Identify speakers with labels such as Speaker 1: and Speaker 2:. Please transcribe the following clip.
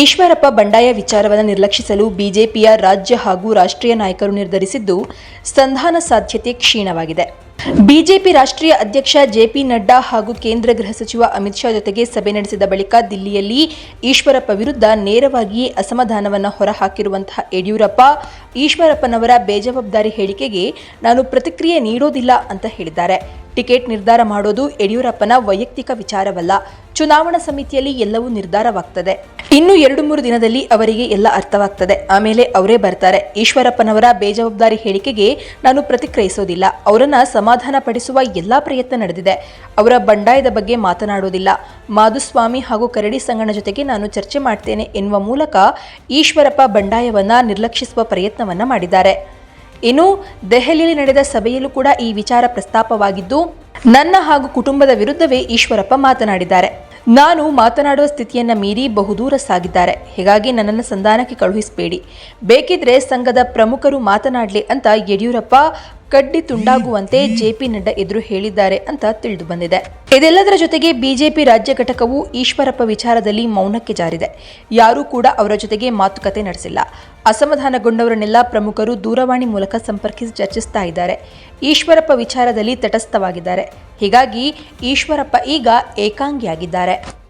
Speaker 1: ಈಶ್ವರಪ್ಪ ಬಂಡಾಯ ವಿಚಾರವನ್ನು ನಿರ್ಲಕ್ಷಿಸಲು ಬಿಜೆಪಿಯ ರಾಜ್ಯ ಹಾಗೂ ರಾಷ್ಟ್ರೀಯ ನಾಯಕರು ನಿರ್ಧರಿಸಿದ್ದು, ಸಂಧಾನ ಸಾಧ್ಯತೆ ಕ್ಷೀಣವಾಗಿದೆ. ಬಿಜೆಪಿ ರಾಷ್ಟ್ರೀಯ ಅಧ್ಯಕ್ಷ ಜೆಪಿ ನಡ್ಡಾ ಹಾಗೂ ಕೇಂದ್ರ ಗೃಹ ಸಚಿವ ಅಮಿತ್ ಶಾ ಜೊತೆಗೆ ಸಭೆ ನಡೆಸಿದ ಬಳಿಕ ದಿಲ್ಲಿಯಲ್ಲಿ ಈಶ್ವರಪ್ಪ ವಿರುದ್ಧ ನೇರವಾಗಿಯೇ ಅಸಮಾಧಾನವನ್ನು ಹೊರಹಾಕಿರುವಂತಹ ಯಡಿಯೂರಪ್ಪ, ಈಶ್ವರಪ್ಪನವರ ಬೇಜವಾಬ್ದಾರಿ ಹೇಳಿಕೆಗೆ ನಾನು ಪ್ರತಿಕ್ರಿಯೆ ನೀಡೋದಿಲ್ಲ ಅಂತ ಹೇಳಿದ್ದಾರೆ. ಟಿಕೆಟ್ ನಿರ್ಧಾರ ಮಾಡೋದು ಯಡಿಯೂರಪ್ಪನ ವೈಯಕ್ತಿಕ ವಿಚಾರವಲ್ಲ, ಚುನಾವಣಾ ಸಮಿತಿಯಲ್ಲಿ ಎಲ್ಲವೂ ನಿರ್ಧಾರವಾಗ್ತದೆ. ಇನ್ನು ಎರಡು ಮೂರು ದಿನದಲ್ಲಿ ಅವರಿಗೆ ಎಲ್ಲ ಅರ್ಥವಾಗ್ತದೆ. ಆಮೇಲೆ ಅವರೇ ಬರ್ತಾರೆ. ಈಶ್ವರಪ್ಪನವರ ಬೇಜವಾಬ್ದಾರಿ ಹೇಳಿಕೆಗೆ ನಾನು ಪ್ರತಿಕ್ರಿಯಿಸೋದಿಲ್ಲ. ಅವರನ್ನ ಸಮಾಧಾನ ಪಡಿಸುವ ಎಲ್ಲಾ ಪ್ರಯತ್ನ ನಡೆದಿದೆ. ಅವರ ಬಂಡಾಯದ ಬಗ್ಗೆ ಮಾತನಾಡೋದಿಲ್ಲ. ಮಾಧುಸ್ವಾಮಿ ಹಾಗೂ ಕರಡಿ ಸಂಗಣ ಜೊತೆಗೆ ನಾನು ಚರ್ಚೆ ಮಾಡ್ತೇನೆ ಎನ್ನುವ ಮೂಲಕ ಈಶ್ವರಪ್ಪ ಬಂಡಾಯವನ್ನ ನಿರ್ಲಕ್ಷಿಸುವ ಪ್ರಯತ್ನವನ್ನ ಮಾಡಿದ್ದಾರೆ. ಇನ್ನು ದೆಹಲಿಯಲ್ಲಿ ನಡೆದ ಸಭೆಯಲ್ಲೂ ಕೂಡ ಈ ವಿಚಾರ ಪ್ರಸ್ತಾಪವಾಗಿದ್ದು, ನನ್ನ ಹಾಗೂ ಕುಟುಂಬದ ವಿರುದ್ಧವೇ ಈಶ್ವರಪ್ಪ ಮಾತನಾಡಿದ್ದಾರೆ. ನಾನು ಮಾತನಾಡುವ ಸ್ಥಿತಿಯನ್ನು ಮೀರಿ ಬಹುದೂರ ಸಾಗಿದ್ದಾರೆ. ಹೀಗಾಗಿ ನನ್ನನ್ನು ಸಂಧಾನಕ್ಕೆ ಕಳುಹಿಸಬೇಡಿ. ಬೇಕಿದ್ರೆ ಸಂಘದ ಪ್ರಮುಖರು ಮಾತನಾಡಲಿ ಅಂತ ಯಡಿಯೂರಪ್ಪ ಕಡ್ಡಿ ತುಂಡಾಗುವಂತೆ ಜೆಪಿ ನಡ್ಡಾ ಎದುರು ಹೇಳಿದ್ದಾರೆ ಅಂತ ತಿಳಿದು ಬಂದಿದೆ. ಇದೆಲ್ಲದರ ಜೊತೆಗೆ ಬಿಜೆಪಿ ರಾಜ್ಯ ಘಟಕವು ಈಶ್ವರಪ್ಪ ವಿಚಾರದಲ್ಲಿ ಮೌನಕ್ಕೆ ಜಾರಿದೆ. ಯಾರೂ ಕೂಡ ಅವರ ಜೊತೆಗೆ ಮಾತುಕತೆ ನಡೆಸಿಲ್ಲ. ಅಸಮಾಧಾನಗೊಂಡವರನ್ನೆಲ್ಲ ಪ್ರಮುಖರು ದೂರವಾಣಿ ಮೂಲಕ ಸಂಪರ್ಕಿಸಿ ಚರ್ಚಿಸ್ತಾ ಇದ್ದಾರೆ. ಈಶ್ವರಪ್ಪ ವಿಚಾರದಲ್ಲಿ ತಟಸ್ಥವಾಗಿದ್ದಾರೆ. ಹೀಗಾಗಿ ಈಶ್ವರಪ್ಪ ಈಗ ಏಕಾಂಗಿಯಾಗಿದ್ದಾರೆ.